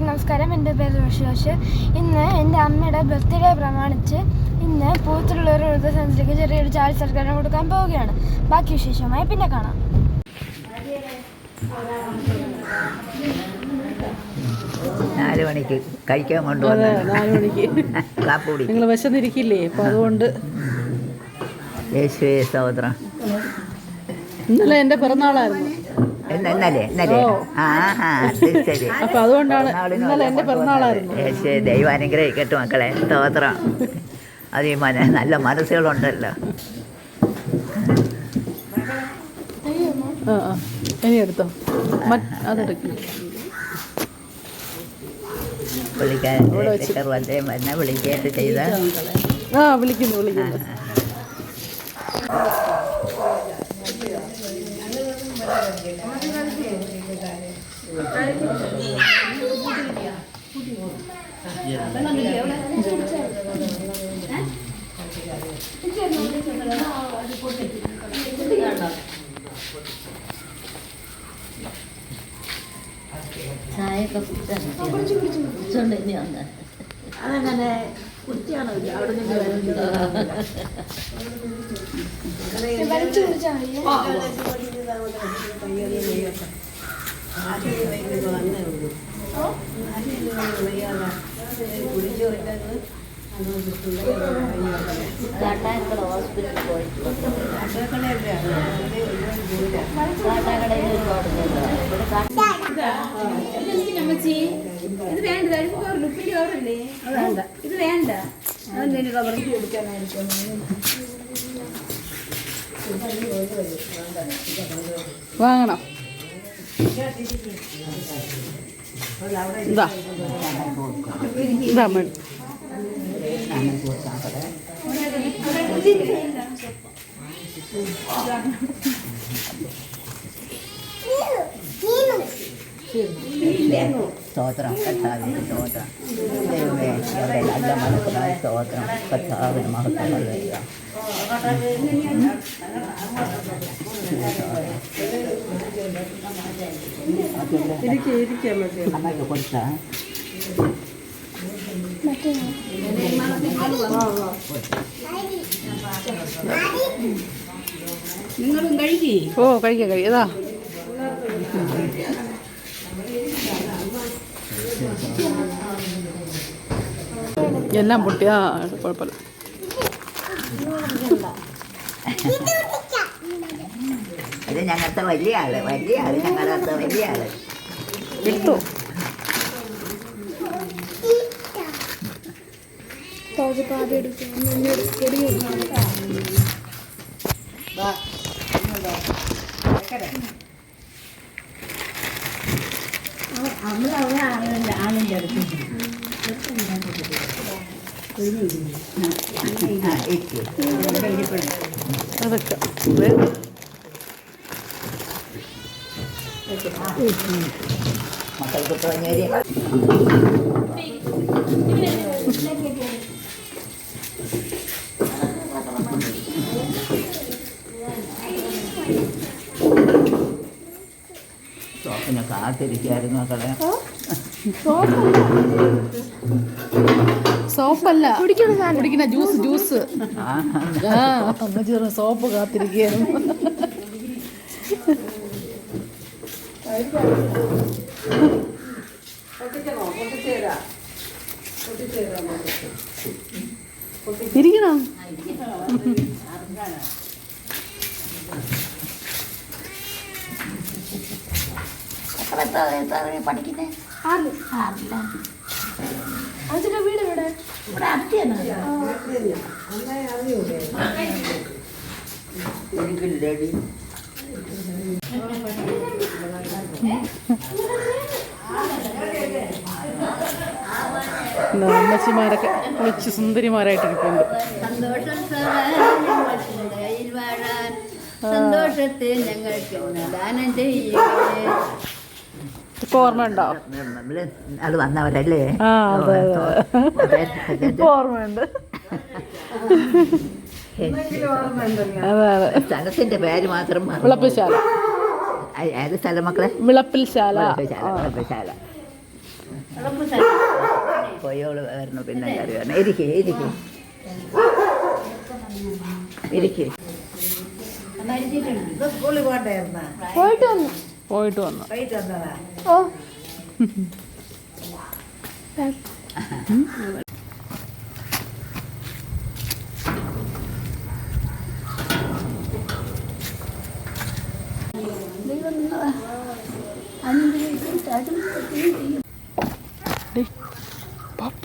എല്ലാവർക്കും നമസ്കാരം. എന്റെ പേര് ഋഷിയോഷ് ഇന്ന് എന്റെ അമ്മയുടെ ബർത്ത്ഡേ പ്രമാണിച്ച് ഇന്ന് പൂത്തുള്ള ഒരു വൃദ്ധസദനത്തിലേക്ക് ചെറിയൊരു ചായ സർക്കാരിന് കൊടുക്കാൻ പോവുകയാണ്. ബാക്കി വിശേഷമായി പിന്നെ കാണാം. നാല് മണിക്ക് കഴിക്കാൻ കൊണ്ടുവന്ന. നാല് മണിക്ക്. കാപ്പൂടി നിങ്ങൾ വിശന്നിരിക്കില്ലേ? അപ്പം അതുകൊണ്ട്. യേശുവേ സഹോദരം ഇന്നലെ എന്റെ പിറന്നാളായിരുന്നു. ഇന്നലെ ഇന്നലെ. ആ ആ ശരി ശരി. അപ്പൊ അതുകൊണ്ടാണ് ഇന്നലെ പിറന്നാളായിരുന്നു ദൈവം അനുഗ്രഹിക്കട്ടെ മക്കളെ. സ്തോത്രം. അത് ഈ മന നല്ല മനസ്സുകളുണ്ടല്ലോ. ആ ആ. ഇനി എടുത്തോ. അതെടുക്കും. വിളിക്കാൻ വിളിക്കുകയൊക്കെ ആ വിളിക്കുന്നു വിളിക്കുന്നു. ചായയൊക്കെ കുടിച്ചോണ്ട് ഇനി വന്ന് അതങ്ങനെ കുട്ടിയാണോ അവിടെ നിന്ന് വലിച്ചു ഹോസ്പിറ്റലിൽ പോയി ഇത് വേണ്ട ഉപ്പിടി ഓറല്ലേ ഇത് വേണ്ട കവറിക്ക് കൊടുക്കാനായിരിക്കും വാങ്ങണം. ഇതാ ഇതാ മേഡം സ്തോത്രം കർത്താവിന് സ്തോത്രം ദൈവമേ ഞങ്ങളുടെ നല്ല മനസ്സിലായ സ്തോത്രം കർത്താവിന് മഹത്വം നൽകുക ഇരിക്കുക ഇരിക്കുക മതി അമ്മയ്ക്ക് കൊടുത്താ നിങ്ങളും കഴുകി ഓ കഴിക്കാം കഴിക്കാം എല്ലാം പൊട്ടിയാ കുഴപ്പമില്ല. അത് ഞങ്ങളുടെ വലിയ ആൾ വലിയ ആൾ ഞങ്ങളുടെ വലിയ ആൾ. എടുത്തോ. തോജപ്പാതി എടുക്കും ആ, ഇരിക്ക്. അതൊക്കെ ഇത് മക്കൾക്ക് തോന്നിയൊരു ഷോപ്പിനെ കാത്തിരിക്കായിരുന്നു മക്കളെ സോപ്പല്ല. കുടിക്കുന്ന ജ്യൂസ് ജ്യൂസ്. അമ്മച്ചി സോപ്പ് കാത്തിരിക്കുകയായിരുന്നു. ഇരിക്കണം? എത്ര എത്ര പഠിക്കുന്നേ? ആറില്ല അതിന്റെ വീട് ഇവിടെ അമ്മച്ചിമാരൊക്കെ കുളിച്ച് സുന്ദരിമാരായിട്ടിരിപ്പുണ്ട്. സന്തോഷം കയ്യിൽ വാഴാൻ സന്തോഷത്തെ ഞങ്ങൾക്ക് ദാനം ചെയ്യുകയെ ഇപ്പൊ ഓർമ്മയുണ്ടോ? നമ്മൾ അത് വന്നവരല്ലേ? ആ അതെ അതെ. ഇപ്പൊ ഓർമ്മയുണ്ട്. അതെ അതെ. സ്ഥലത്തിന്റെ പേര് മാത്രം മറന്നു. വിളപ്പിശാല. ഏ- ഏത് സ്ഥലം മക്കളെ? വിളപ്പിൽശാല. വിളപ്പിശാല വിളപ്പിശാല പോയോൾ വരണം പിന്നെ കയറി വരണം ഇരിക്കേ ഇരിക്കേ. ഇരിക്കേ. പോയിട്ട് വന്നു. പോയിട്ട് വന്നു. ഓ. പാപ്പ